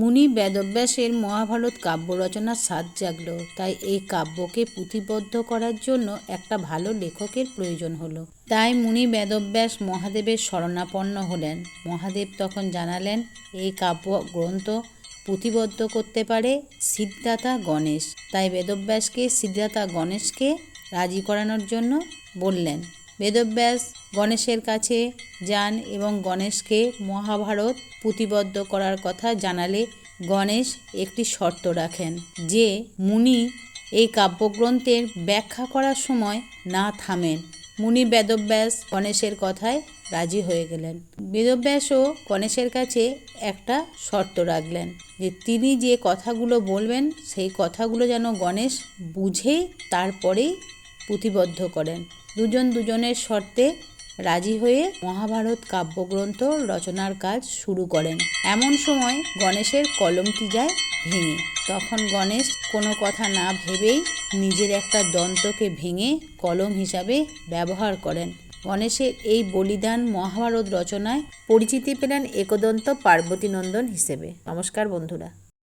মুনি বেদব্যাসের মহাভারত কাব্য রচনার স্বাদ জাগল, তাই এই কাব্যকে পুঁথিবদ্ধ করার জন্য একটা ভালো লেখকের প্রয়োজন হলো। তাই মুনি বেদব্যাস মহাদেবের শরণাপন্ন হলেন। মহাদেব তখন জানালেন, এই কাব্য গ্রন্থ পুঁথিবদ্ধ করতে পারে সিদ্ধাতা গণেশ। তাই বেদব্যাসকে সিদ্ধাতা গণেশকে রাজি করানোর জন্য বললেন বেদব্যাস গণেশের কাছে যান এবং গণেশকে মহাভারত পুঁথিবদ্ধ করার কথা জানালে গণেশ একটি শর্ত রাখেন যে মুনি এই কাব্যগ্রন্থের ব্যাখ্যা করার সময় না থামেন। মুনি বেদব্যাস গণেশের কথায় রাজি হয়ে গেলেন। বেদব্যাসও গণেশের কাছে একটা শর্ত রাখলেন যে তিনি যে কথাগুলো বলবেন সেই কথাগুলো যেন গণেশ বুঝে তারপরেই পুঁথিবদ্ধ করেন। দুজন দুজনের শর্তে রাজি হয়ে মহাভারত কাব্যগ্রন্থ রচনার কাজ শুরু করেন। এমন সময় গণেশের কলমটি যায় ভেঙে। তখন গণেশ কোনো কথা না ভেবেই নিজের একটা দন্তকে ভেঙে কলম হিসাবে ব্যবহার করেন। গণেশের এই বলিদান মহাভারত রচনায় পরিচিতি পেলেন একদন্ত পার্বতী নন্দন হিসেবে। নমস্কার বন্ধুরা।